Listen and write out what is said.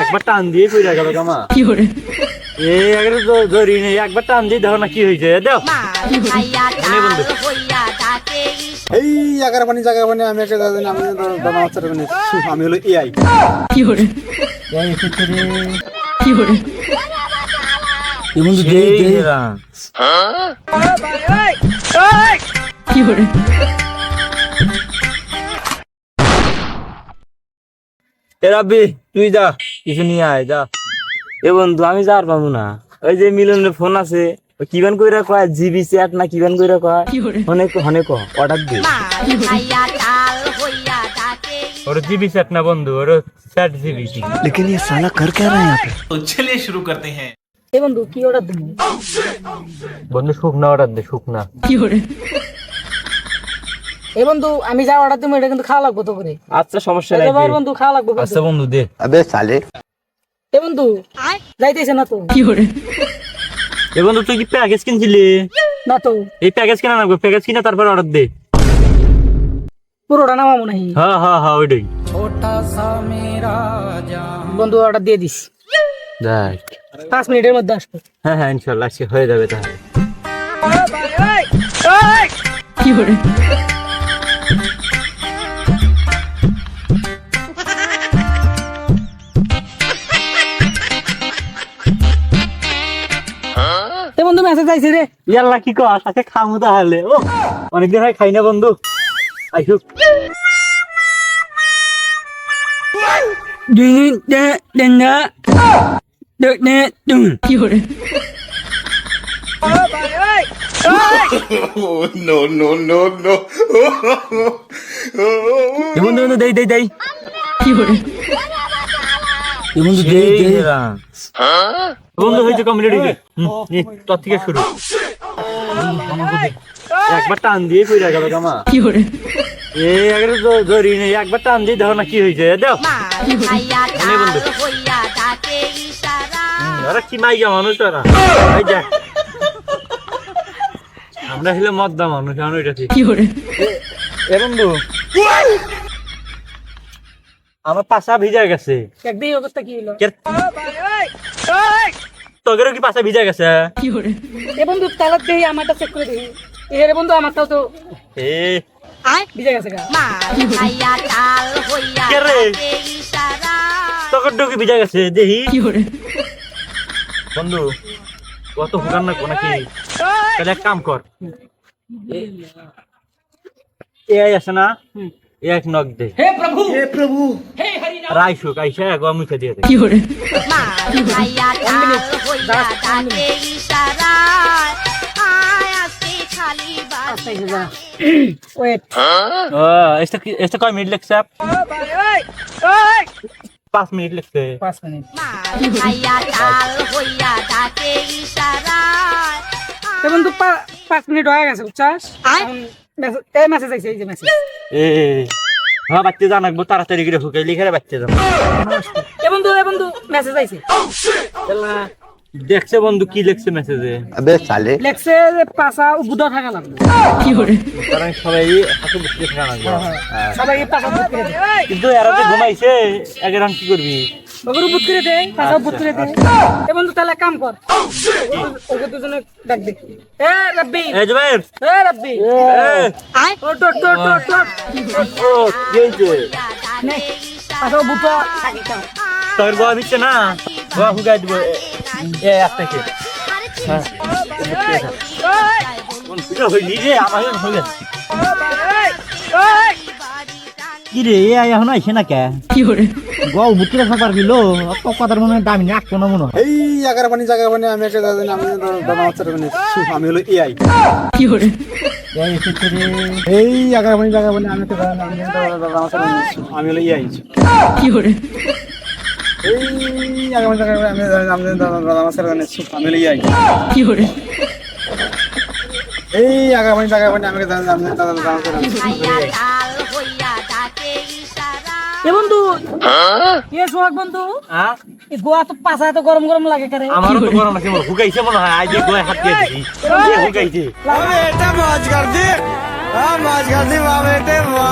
একবার টান দিয়ে কইরা গেল কামা। এ আগে তো ধরি নেই একবার টান দিয়ে দেখো না কি হয়েছে দাও। এই জায়গার পানি জায়গার পানি আমি একটা দাদা আমি দাদা মাস্টার মানে আমি হলো এআই mundo day day. এ রাব্বি তুই যা কিছু নিয়ে আয় যা এ বন্ধু আমি যার পাবো না ওই যে মিলনের ফোন আছে ও কিবান কইরা কয় জিবি চ্যাট না কিবান কইরা কয় অনেক অনেক অর্ডার দে ওর জিবি চ্যাট না বন্ধু ওর চ্যাট জিবি लेकिन ये साला कर क्या रहा है यहाँ पे तो चलिए शुरू करते हैं এ বন্ধু কি অর্ডার দিবি বন্ধু শুকনা অর্ডার দে শুকনা এ বন্ধু আমি যা অর্ডার দিবো এটা কিন্তু খাওয়া লাগবো তো করে আচ্ছা সমস্যা নাই এবার। বন্ধু খাওয়া লাগবো। আচ্ছা বন্ধু দে। এ বন্ধু যাইতেছে না তো। এ বন্ধু তুই কি প্যাকেজ কিনছিলি? না তো। এই প্যাকেজ কিনা না প্যাকেজ কিনা তারপর অর্ডার দে। পুরোটা নামা মনে হয় হ্যাঁ হ্যাঁ হ্যাঁ ওইটাই। বন্ধু অর্ডার দিয়ে দিস। দেখ। পাঁচ মিনিটের মধ্যে আসবে। হ্যাঁ হ্যাঁ ইনশাল্লাহ হয়ে যাবে তাহলে। এ বন্ধু মেসেজ আইছে রে? ইয়াল্লা কি কো আজকে খামু তাহলে। ও অনেকদিন হয় খাই না বন্ধু। আইসুক বন্ধু বন্ধু দেই দেই দেই। কি করে বন্ধু হয়েছে কমপ্লিট হয়েছে হুম, নে, তোর থেকে শুরু। একবার টান দিয়ে কইরা গেল কামা এ আগে তো ধরি নেই একবার টান দিয়ে দেখো না কি হয়েছে। দাও। ওরা কি মাইয়া মানুষ ওরা? এই দেখ। আমরা হলে মদ্দা মানুষ আমরা এটা ঠিক। এ বন্ধু। আমার পাশা ভিজা গেছে। একদিন অবস্থা কি হলো তোদেরও কি পাশা ভিজা গেছে? এ বন্ধু তালাক দেই আমারটা চেক করে দিই। এ রে বন্ধু আমারটাও তো এ। ভিজে গেছে গা। কে রে? তোর ডুকি ভিজা গেছে? দেখি বন্ধু কত হুকান না নাকি তাহলে এক কাম কর। এ আই আছে না? এ এক নক দে হে প্রভু হে প্রভু হে হরি রাইসুক আইসা এক মুখে দিয়ে দে ওয়েট ও এসটা কি এসটা কয় মিনিট লাগছে পাঁচ মিনিট লাগছে পাঁচ মিনিট এ বন্ধু পা- পাঁচ মিনিট হয়ে গেছে বুঝছাস এখন মেসেজ- এই মেসেজ আইছে এই যে মেসেজ এ হ্যাঁ বাচ্চা জানাকবো তাড়াতাড়ি করে হুকাই লিখে বাচ্চা জানা। এ বন্ধু এ বন্ধু মেসেজ আইছে। দেখছে বন্ধু কি লিখছে মেসেজে লেখছে যে পাশা বুধা থাকা লাগবে। কারণ সবাই হাতে বুঝতে থাকা লাগবে সবাই বুধ কিন্তু এরা তো ঘুমাইছে একে রান কি করবি? ওগুলো বুধ করে দে পাশা বুধ করে দে। এ বন্ধু তাহলে কাম কর। ওকে দুজনে ডাক দে। এ রাব্বি। এ জুবাইর। এ রাব্বি। এ। ও ডট ডট ডট ডট ও হয়েছে? নে পাশা বুধা তোর গোয়া দিচ্ছে না? গোয়া হুকাই দিব। এ- এক থেকে। হ্যাঁ। রে আমার হয়ে গেছে। কি রে এ এখন আইছে না কে গো বুদ্ধি রাখা পারবি লো অত কথার মনে হয় দামি রাখব না মনে হয়। এই জায়গার পানি জায়গার পানি আমি একটা দাদা আমি দাদা মানে আমি হলো এআই এই জায়গার পানি জায়গার পানি আমি দাদা আমি হলো এআই এই জায়গার পানি জায়গার পানি আমি আমি দাদা মানে আমি হলো এআই এই জায়গার পানি জায়গার পানি আমি দাদা আমি দাদা এ বন্ধু এ সোহাগ বন্ধু হ্যাঁ এই গোয়া তো পাশা তো গরম গরম লাগে কারে আমারও তো গরম আছে হুকাইছে মনে হয় আজ গোয়া হাত দিয়ে দিই এ হুকাইছে মাছ গাছি মা বেটে মা